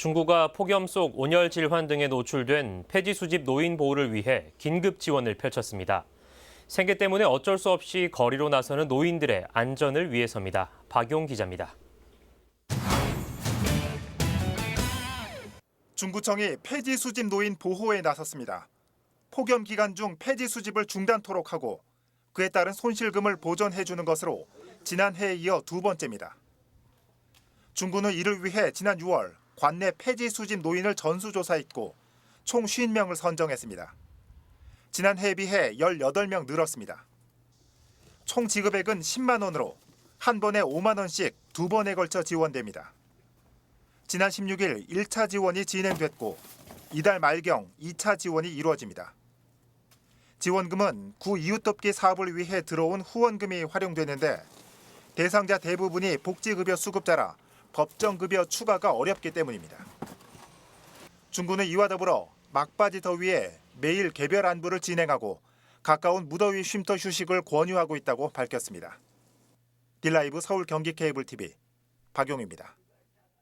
중구가 폭염 속 온열 질환 등에 노출된 폐지 수집 노인 보호를 위해 긴급 지원을 펼쳤습니다. 생계 때문에 어쩔 수 없이 거리로 나서는 노인들의 안전을 위해서입니다. 박용 기자입니다. 중구청이 폐지 수집 노인 보호에 나섰습니다. 폭염 기간 중 폐지 수집을 중단토록 하고 그에 따른 손실금을 보전해 주는 것으로 지난해에 이어 두 번째입니다. 중구는 이를 위해 지난 6월 관내 폐지 수집 노인을 전수조사했고 총 50명을 선정했습니다. 지난해에 비해 18명 늘었습니다. 총 지급액은 10만 원으로 한 번에 5만 원씩 두 번에 걸쳐 지원됩니다. 지난 16일 1차 지원이 진행됐고 이달 말경 2차 지원이 이루어집니다. 지원금은 구 이웃돕기 사업을 위해 들어온 후원금이 활용되는데 대상자 대부분이 복지급여 수급자라 법정급여 추가가 어렵기 때문입니다. 중구는 이와 더불어 막바지 더위에 매일 개별 안부를 진행하고 가까운 무더위 쉼터 휴식을 권유하고 있다고 밝혔습니다. 딜라이브 서울 경기 케이블 TV 박용입니다.